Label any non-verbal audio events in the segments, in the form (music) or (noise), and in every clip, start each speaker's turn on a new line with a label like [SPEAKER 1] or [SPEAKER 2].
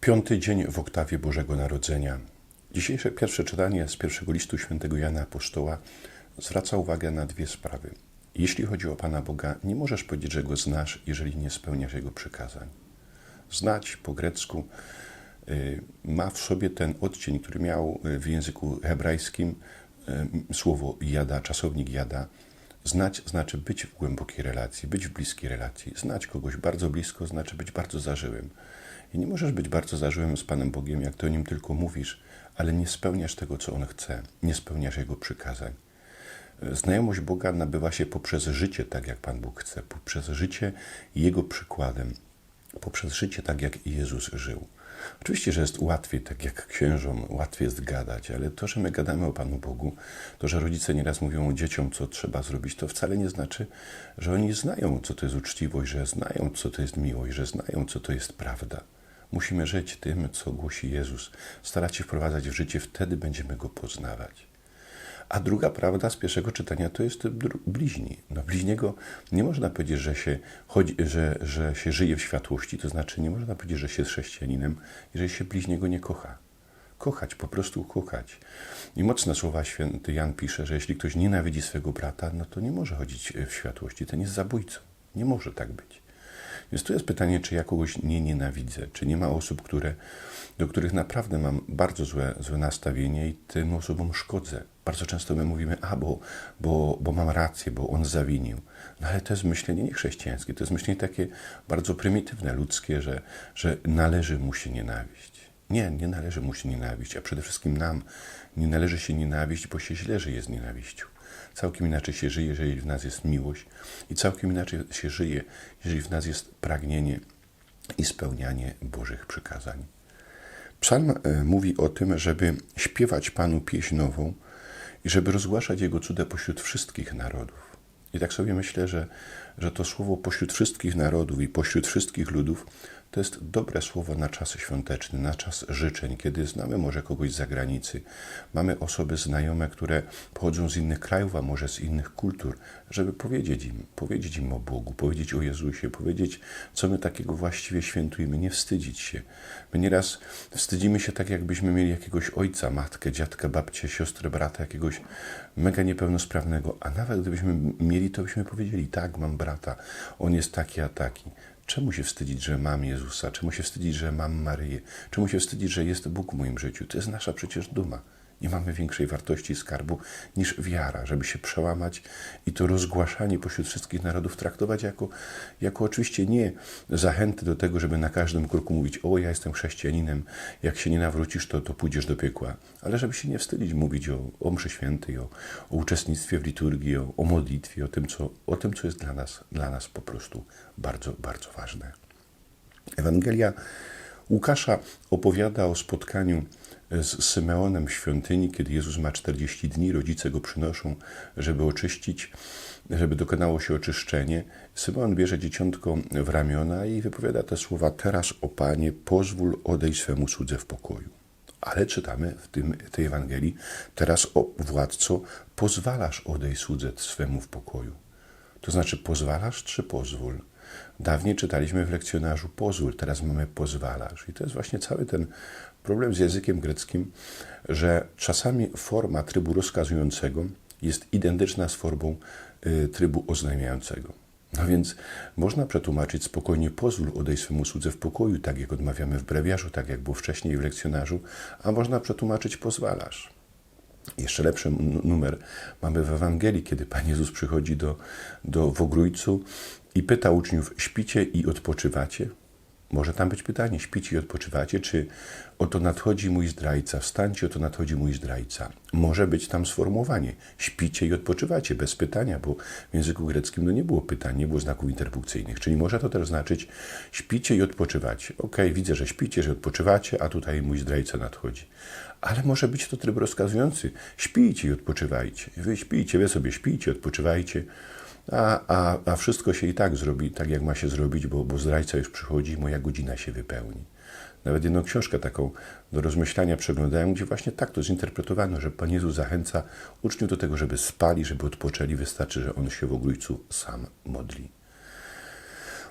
[SPEAKER 1] Piąty dzień w oktawie Bożego Narodzenia. Dzisiejsze pierwsze czytanie z pierwszego listu świętego Jana Apostoła zwraca uwagę na dwie sprawy. Jeśli chodzi o Pana Boga, nie możesz powiedzieć, że Go znasz, jeżeli nie spełniasz Jego przykazań. Znać po grecku y, ma w sobie ten odcień, który miał y, w języku hebrajskim y, słowo jada, czasownik jada. Znać znaczy być w głębokiej relacji, być w bliskiej relacji. Znać kogoś bardzo blisko znaczy być bardzo zażyłym. I nie możesz być bardzo zażyłym z Panem Bogiem, jak to o Nim tylko mówisz, ale nie spełniasz tego, co On chce, nie spełniasz Jego przykazań. Znajomość Boga nabywa się poprzez życie, tak jak Pan Bóg chce, poprzez życie Jego przykładem, poprzez życie tak, jak Jezus żył. Oczywiście, że jest łatwiej, tak jak księżom, łatwiej jest gadać, ale to, że my gadamy o Panu Bogu, to, że rodzice nieraz mówią dzieciom, co trzeba zrobić, to wcale nie znaczy, że oni znają, co to jest uczciwość, że znają, co to jest miłość, że znają, co to jest prawda. Musimy żyć tym, co głosi Jezus, starać się wprowadzać w życie, wtedy będziemy Go poznawać. A druga prawda z pierwszego czytania to jest bliźni. No, bliźniego nie można powiedzieć, że się, chodzi, że, że się żyje w światłości, to znaczy nie można powiedzieć, że się jest chrześcijaninem, jeżeli się bliźniego nie kocha. Kochać, po prostu kochać. I mocne słowa święty Jan pisze, że jeśli ktoś nienawidzi swego brata, no to nie może chodzić w światłości, ten jest zabójcą. Nie może tak być. Więc tu jest pytanie, czy ja kogoś nie nienawidzę, czy nie ma osób, które, do których naprawdę mam bardzo złe, złe nastawienie i tym osobom szkodzę. Bardzo często my mówimy, a bo, bo, bo mam rację, bo on zawinił. No ale to jest myślenie niechrześcijańskie, to jest myślenie takie bardzo prymitywne, ludzkie, że, że należy mu się nienawiść. Nie, nie należy mu się nienawiść, a przede wszystkim nam nie należy się nienawiść, bo się źle żyje z nienawiścią. Całkiem inaczej się żyje, jeżeli w nas jest miłość, i całkiem inaczej się żyje, jeżeli w nas jest pragnienie i spełnianie Bożych przykazań. Psalm e, mówi o tym, żeby śpiewać Panu pieśń nową i żeby rozgłaszać Jego cuda pośród wszystkich narodów. I tak sobie myślę, że, że to słowo pośród wszystkich narodów i pośród wszystkich ludów to jest dobre słowo na czas świąteczny, na czas życzeń, kiedy znamy może kogoś z zagranicy, mamy osoby znajome, które pochodzą z innych krajów, a może z innych kultur, żeby powiedzieć im, powiedzieć im o Bogu, powiedzieć o Jezusie, powiedzieć, co my takiego właściwie świętujemy, nie wstydzić się. My nieraz wstydzimy się tak, jakbyśmy mieli jakiegoś ojca, matkę, dziadka, babcię, siostrę, brata, jakiegoś mega niepełnosprawnego, a nawet gdybyśmy mieli, to byśmy powiedzieli, tak, mam brata, on jest taki, a taki. Czemu się wstydzić, że mam Jezusa? Czemu się wstydzić, że mam Maryję? Czemu się wstydzić, że jest Bóg w moim życiu? To jest nasza przecież duma. Nie mamy większej wartości skarbu niż wiara, żeby się przełamać i to rozgłaszanie pośród wszystkich narodów traktować jako, jako oczywiście nie zachęty do tego, żeby na każdym kroku mówić: O, ja jestem chrześcijaninem, jak się nie nawrócisz, to, to pójdziesz do piekła. Ale żeby się nie wstydzić mówić o, o mszy świętej, o, o uczestnictwie w liturgii, o, o modlitwie, o tym, co, o tym, co jest dla nas, dla nas po prostu bardzo, bardzo ważne. Ewangelia Łukasza opowiada o spotkaniu z Symeonem w świątyni, kiedy Jezus ma 40 dni, rodzice go przynoszą, żeby oczyścić, żeby dokonało się oczyszczenie. Symeon bierze dzieciątko w ramiona i wypowiada te słowa: Teraz, o Panie, pozwól odejść swemu słudze w pokoju. Ale czytamy w tym, tej Ewangelii: Teraz, o władco, pozwalasz odejść słudze swemu w pokoju. To znaczy, pozwalasz czy pozwól? Dawniej czytaliśmy w lekcjonarzu pozwól, teraz mamy pozwalasz. I to jest właśnie cały ten problem z językiem greckim, że czasami forma trybu rozkazującego jest identyczna z formą y, trybu oznajmiającego. No więc można przetłumaczyć spokojnie pozwól odejść swemu słudze w pokoju, tak jak odmawiamy w brewiarzu, tak jak było wcześniej w lekcjonarzu, a można przetłumaczyć pozwalasz. Jeszcze lepszy numer mamy w Ewangelii, kiedy Pan Jezus przychodzi do, do w ogrójcu i pyta uczniów, śpicie i odpoczywacie? Może tam być pytanie, śpicie i odpoczywacie, czy oto nadchodzi mój zdrajca, wstańcie, oto nadchodzi mój zdrajca. Może być tam sformułowanie, śpicie i odpoczywacie, bez pytania, bo w języku greckim no nie było pytań, nie było znaków interpunkcyjnych, czyli może to też znaczyć śpicie i odpoczywacie. Ok, widzę, że śpicie, że odpoczywacie, a tutaj mój zdrajca nadchodzi. Ale może być to tryb rozkazujący, śpijcie i odpoczywajcie. Wy śpijcie, wy sobie śpijcie, odpoczywajcie a, a, a wszystko się i tak zrobi tak, jak ma się zrobić, bo, bo zdrajca już przychodzi moja godzina się wypełni. Nawet jedną książkę taką do rozmyślania przeglądałem, gdzie właśnie tak to zinterpretowano, że Pan Jezus zachęca uczniów do tego, żeby spali, żeby odpoczęli. Wystarczy, że On się w ogrójcu sam modli.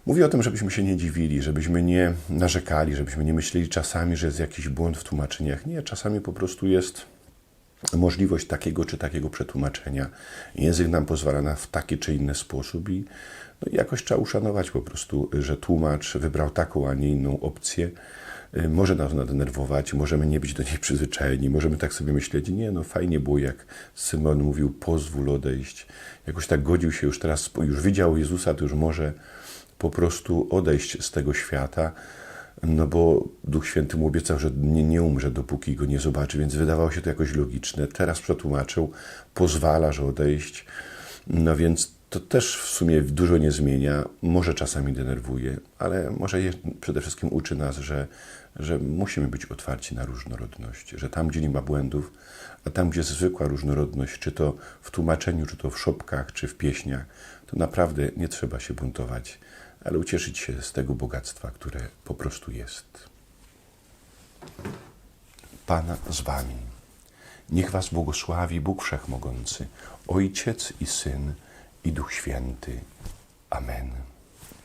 [SPEAKER 1] Mówię o tym, żebyśmy się nie dziwili, żebyśmy nie narzekali, żebyśmy nie myśleli czasami, że jest jakiś błąd w tłumaczeniach. Nie, czasami po prostu jest możliwość takiego czy takiego przetłumaczenia. Język nam pozwala na w taki czy inny sposób i no, jakoś trzeba uszanować po prostu, że tłumacz wybrał taką, a nie inną opcję. Y, Może nas nadenerwować, możemy nie być do niej (laughs) przyzwyczajeni, możemy tak sobie myśleć, nie no fajnie było jak Symon mówił pozwól odejść, jakoś tak godził się już teraz, już widział Jezusa, to już może po prostu odejść z tego świata, no bo Duch Święty mu obiecał, że nie, nie umrze, dopóki go nie zobaczy, więc wydawało się to jakoś logiczne. Teraz przetłumaczył, pozwala, że odejść, no więc to też w sumie dużo nie zmienia. Może czasami denerwuje, ale może przede wszystkim uczy nas, że, że musimy być otwarci na różnorodność, że tam, gdzie nie ma błędów, a tam, gdzie jest zwykła różnorodność, czy to w tłumaczeniu, czy to w szopkach, czy w pieśniach, to naprawdę nie trzeba się buntować, ale ucieszyć się z tego bogactwa, które po prostu jest. Pana z Wami. Niech Was błogosławi Bóg Wszechmogący, Ojciec i Syn i Duch Święty. Amen.